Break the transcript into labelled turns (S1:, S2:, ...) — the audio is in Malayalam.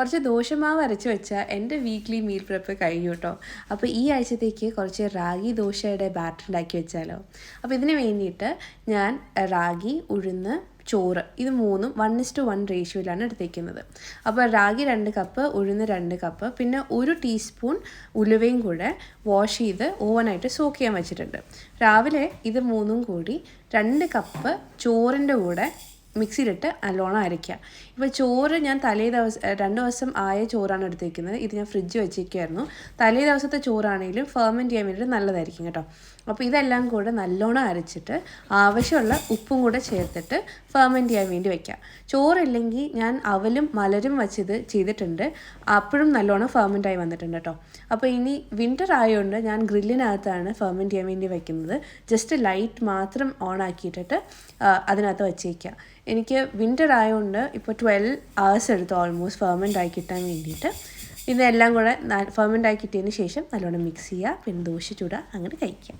S1: കുറച്ച് ദോശമാവ് അരച്ച് വെച്ചാൽ എന്റെ വീക്ക്ലി മീൽ പ്രിപ്പ് കഴിഞ്ഞു കേട്ടോ. അപ്പോൾ ഈ ആഴ്ചത്തേക്ക് കുറച്ച് റാഗി ദോശയുടെ ബാറ്റർ ഉണ്ടാക്കി വെച്ചാലോ. അപ്പോൾ ഇതിന് വേണ്ടിയിട്ട് ഞാൻ റാഗി ഉഴുന്ന് ചോറ് ഇത് മൂന്നും വൺ ഇസ്റ്റു വൺ റേഷ്യോയിലാണ് എടുത്തേക്കുന്നത്. അപ്പോൾ റാഗി രണ്ട് കപ്പ് ഉഴുന്ന് രണ്ട് കപ്പ് പിന്നെ ഒരു ടീസ്പൂൺ ഉലുവയും കൂടെ വാഷ് ചെയ്ത് ഓവനായിട്ട് സോക്ക് ചെയ്യാൻ വെച്ചിട്ടുണ്ട്. രാവിലെ ഇത് മൂന്നും കൂടി രണ്ട് കപ്പ് ചോറിന്റെ കൂടെ മിക്സിയിലിട്ട് നല്ലോണം അരയ്ക്കുക. ഇപ്പോൾ ചോറ് ഞാൻ തലേ ദിവസം രണ്ട് ദിവസം ആയ ചോറാണ് എടുത്തിരിക്കുന്നത് ഇത് ഞാൻ ഫ്രിഡ്ജ് വെച്ചിരിക്കുമായിരുന്നു തലേ ദിവസത്തെ ചോറാണെങ്കിലും ഫെർമെന്റ് ചെയ്യാൻ വേണ്ടിയിട്ട് നല്ലതായിരിക്കും കേട്ടോ. അപ്പോൾ ഇതെല്ലാം കൂടെ നല്ലോണം അരച്ചിട്ട് ആവശ്യമുള്ള ഉപ്പും കൂടെ ചേർത്തിട്ട് ഫെർമെന്റ് ചെയ്യാൻ വേണ്ടി വെക്കാം ചോറില്ലെങ്കിൽ ഞാൻ അവലും മലരും വെച്ചത് ചെയ്തിട്ടുണ്ട്. അപ്പോഴും നല്ലോണം ഫെർമെന്റ് ആയി വന്നിട്ടുണ്ട് കേട്ടോ. അപ്പോൾ ഇനി വിന്റർ ആയതുകൊണ്ട് ഞാൻ ഗ്രില്ലിനകത്താണ് ഫെർമെന്റ് ചെയ്യാൻ വേണ്ടി വയ്ക്കുന്നത് ജസ്റ്റ് ലൈറ്റ് മാത്രം ഓൺ ആക്കിയിട്ടിട്ട് അതിനകത്ത് വെച്ചേക്കുക. എനിക്ക് വിന്റർ ആയതുകൊണ്ട് ഇപ്പോൾ ട്വൽവ് അവേഴ്സ് എടുത്തു ഓൾമോസ്റ്റ് ഫെർമെന്റ് ആയി കിട്ടാൻ വേണ്ടിയിട്ട്. ഇതെല്ലാം കൂടെ ഫെർമെന്റ് ആയി കിട്ടിയതിന് ശേഷം നല്ലോണം മിക്സ് ചെയ്യുക പിന്നെ ദോശ ചൂടുക അങ്ങനെ കഴിക്കുക